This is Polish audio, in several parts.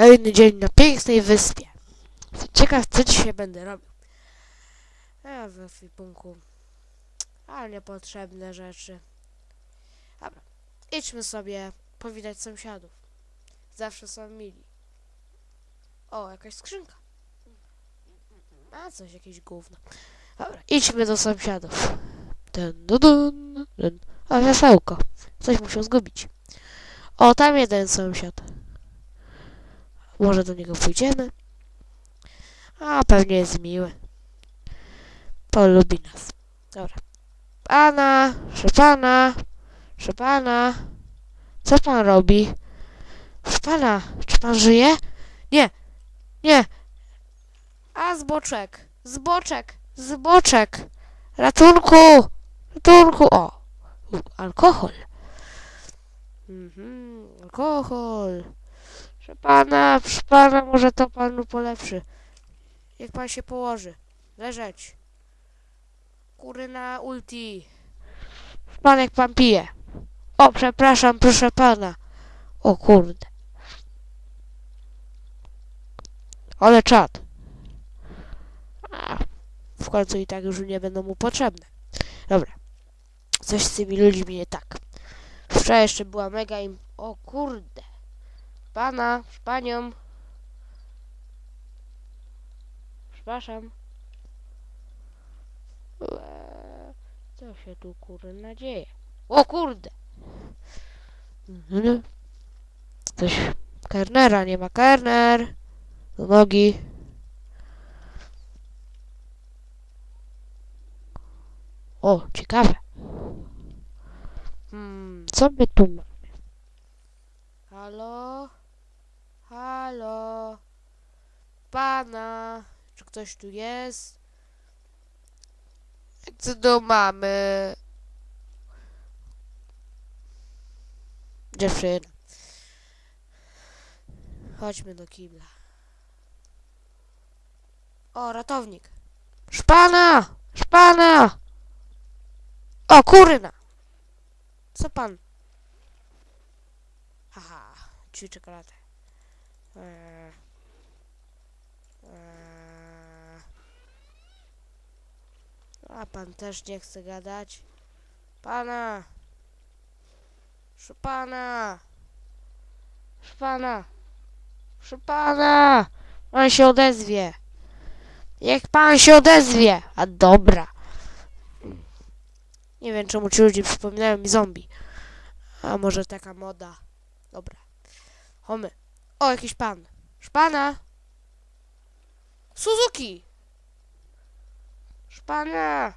Kolejny dzień na pięknej wyspie. Ciekaw, co dzisiaj będę robił. Ja we punku. Ale niepotrzebne rzeczy. Dobra. Idźmy sobie powitać sąsiadów. Zawsze są mili. O, jakaś skrzynka. A, coś, jakieś gówno. Dobra, idźmy do sąsiadów. Dun, dun, dun, dun. O. Coś musiał zgubić. O, tam jeden sąsiad. Może do niego pójdziemy? A, pewnie jest miły. Polubi nas. Dobra. Pana, proszę pana, proszę pana. Co pan robi? Proszę pana, czy pan żyje? Nie, nie. A, zboczek, zboczek, zboczek. Ratunku, ratunku. O, alkohol. Mhm, alkohol. Proszę pana, proszę pana, może to panu polepszy. Jak pan się położy. Leżeć. Kury na ulti. Pan, jak pan pije. O, przepraszam, proszę pana. O kurde. Ale czad. A, w końcu i tak już nie będą mu potrzebne. Dobra. Coś z tymi ludźmi nie tak. Wczoraj jeszcze była mega im... O kurde. Pana, z panią. Przepraszam. Co się tu kurde dzieje? O kurde! Mhm. Coś. Kernera, nie ma kerner. Do nogi. O, ciekawe. Hmm, co my tu mamy? Halo? Halo? Pana? Czy ktoś tu jest? Co do mamy? Dziewczyna. Chodźmy do kibla. O, ratownik. Szpana! Szpana! O, kurna! Co pan? Haha, ćwiczę karate. Eee. A pan też nie chce gadać? Pana! Proszę pana! Proszę pana! Pana! Pan się odezwie! Jak pan się odezwie! A dobra! Nie wiem czemu ci ludzie przypominają mi zombie. A może taka moda. Dobra. Homy. O, jakiś pan. Szpana! Suzuki! Szpana!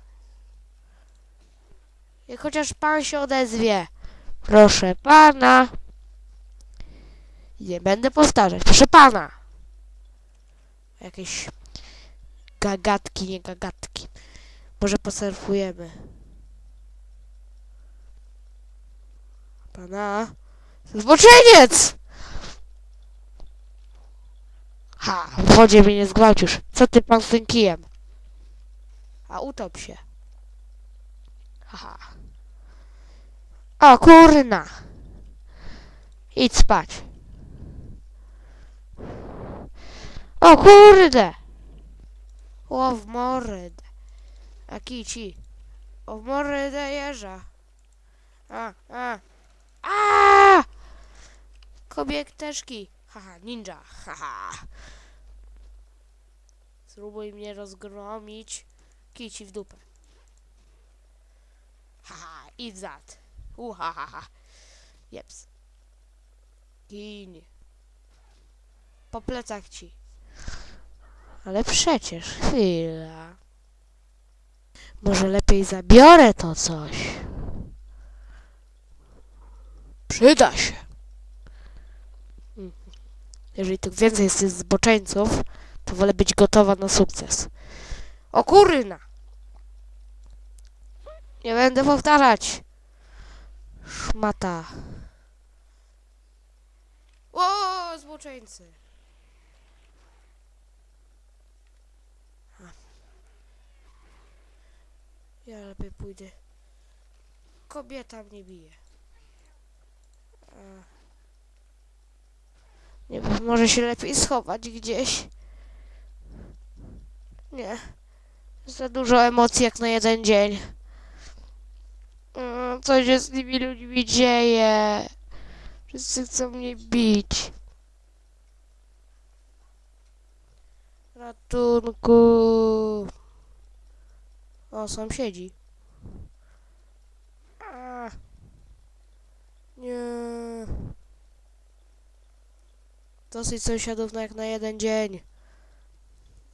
Jak chociaż pan się odezwie. Proszę pana. Nie będę powtarzać. Proszę pana. Jakieś gagatki, nie gagatki. Może posurfujemy. Pana. Zboczeniec! Ha, w wodzie mnie nie zgwałcisz. Co ty pan z tym kijem? A utop się. Haha. O kurna. Idź spać. O kurde. O w mordę. A kici. O w mordę jeża. A, a. A! Kobieteczki. Haha, ninja. Haha. Spróbuj mnie rozgromić. Kici w dupę. Haha, i w zad. Uhahaha. Jeps. Gin. Po plecach ci. Ale przecież, chwila. Może lepiej zabiorę to coś. Przyda się. Mhm. Jeżeli tu więcej jest zboczeńców, to wolę być gotowa na sukces. O kurna! Nie będę powtarzać. Szmata. O, zboczeńcy. Ja lepiej pójdę. Kobieta mnie bije. Nie wiem, może się lepiej schować gdzieś. Nie. Za dużo emocji jak na jeden dzień. Mm, Co się z tymi ludźmi dzieje? Wszyscy chcą mnie bić. Ratunku. O, sąsiedzi. A. Nie. Dosyć sąsiadów na jak na jeden dzień.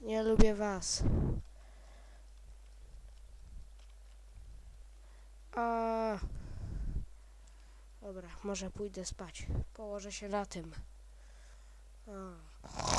Nie lubię was. A. Dobra, może pójdę spać. Położę się na tym. A.